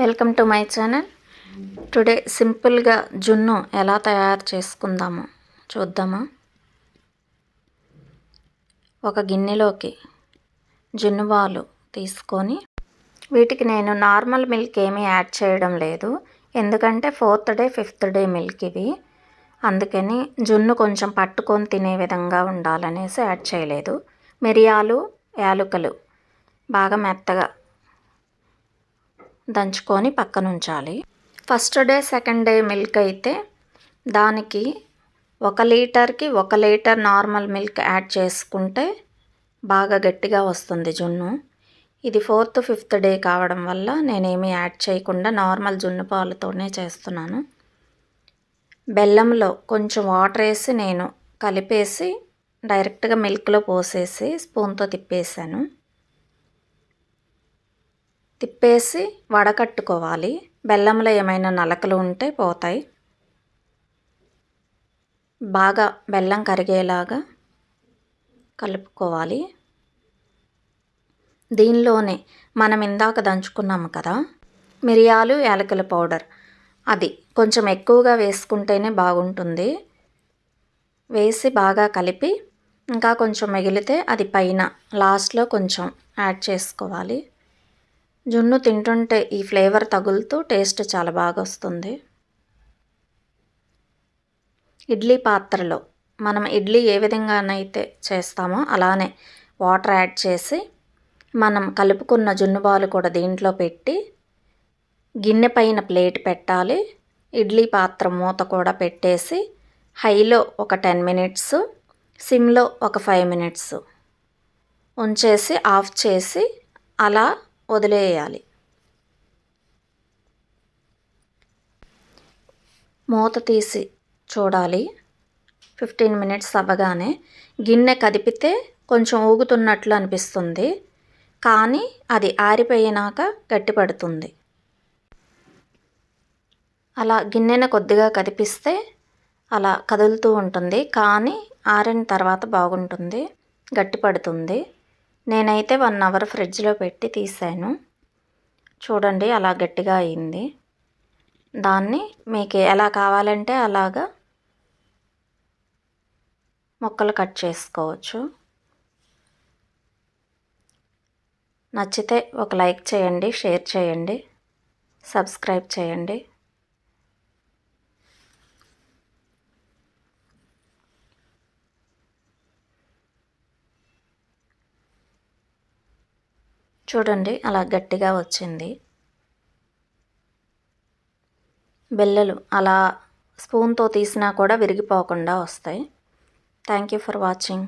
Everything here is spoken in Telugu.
Welcome to my channel. Today సింపుల్గా జున్ను ఎలా తయారు చేసుకుందాము చూద్దామా? ఒక గిన్నెలోకి జున్ను బాలు తీసుకొని వీటికి నేను నార్మల్ మిల్క్ ఏమీ యాడ్ చేయడం లేదు. ఎందుకంటే fourth day fifth day milk ఇవి. అందుకని జున్ను కొంచెం పట్టుకొని తినే విధంగా ఉండాలనేసి యాడ్ చేయలేదు. మిరియాలు యాలకులు బాగా మెత్తగా దంచుకొని పక్కన ఉంచాలి first day second day milk అయితే దానికి ఒక లీటర్కి ఒక లీటర్ నార్మల్ మిల్క్ యాడ్ చేసుకుంటే బాగా గట్టిగా వస్తుంది జున్ను. ఇది ఫోర్త్ ఫిఫ్త్ డే కావడం వల్ల నేనేమి యాడ్ చేయకుండా నార్మల్ జున్ను పాలతోనే చేస్తున్నాను. బెల్లంలో కొంచెం వాటర్ వేసి నేను కలిపేసి డైరెక్ట్గా మిల్క్లో పోసేసి స్పూన్తో తిప్పేశాను. తిప్పేసి వడకట్టుకోవాలి. బెల్లంలో ఏమైనా నలకలు ఉంటే పోతాయి. బాగా బెల్లం కరిగేలాగా కలుపుకోవాలి. దీనిలోనే మనం ఇందాక దంచుకున్నాము కదా మిరియాలు యాలకుల పౌడర్. అది కొంచెం ఎక్కువగా వేసుకుంటేనే బాగుంటుంది. వేసి బాగా కలిపి ఇంకా కొంచెం మిగిలితే అది పైన లాస్ట్లో కొంచెం యాడ్ చేసుకోవాలి. జున్ను తింటుంటే ఈ ఫ్లేవర్ తగులుతూ టేస్ట్ చాలా బాగా వస్తుంది ఇడ్లీ పాత్రలో మనం ఇడ్లీ ఏ విధంగానైతే చేస్తామో అలానే వాటర్ యాడ్ చేసి మనం కలుపుకున్న జున్ను బాలు కూడా దీంట్లో పెట్టి గిన్నె పైన ప్లేట్ పెట్టాలి. ఇడ్లీ పాత్ర మూత కూడా పెట్టేసి హైలో ఒక టెన్ మినిట్స్ సిమ్లో ఒక ఫైవ్ మినిట్స్ ఉంచేసి ఆఫ్ చేసి అలా వదిలేయాలి. మూత తీసి చూడాలి. ఫిఫ్టీన్ మినిట్స్ అవ్వగానే గిన్నె కదిపితే కొంచెం ఊగుతున్నట్లు అనిపిస్తుంది. కానీ అది ఆరిపోయినాక గట్టిపడుతుంది. అలా గిన్నెను కొద్దిగా కదిపిస్తే అలా కదులుతూ ఉంటుంది. కానీ ఆరిన తర్వాత బాగుంటుంది. గట్టిపడుతుంది. నేనైతే వన్ అవర్ ఫ్రిడ్జ్లో పెట్టి తీసాను. చూడండి అలా గట్టిగా అయింది. దాన్ని మీకు ఎలా కావాలంటే అలాగా ముక్కలు కట్ చేసుకోవచ్చు. నచ్చితే ఒక లైక్ చేయండి షేర్ చేయండి సబ్స్క్రైబ్ చేయండి. చూడండి అలా గట్టిగా వచ్చింది. బెల్లలు అలా స్పూన్తో తీసినా కూడా విరిగిపోకుండా వస్తాయి. Thank you for watching.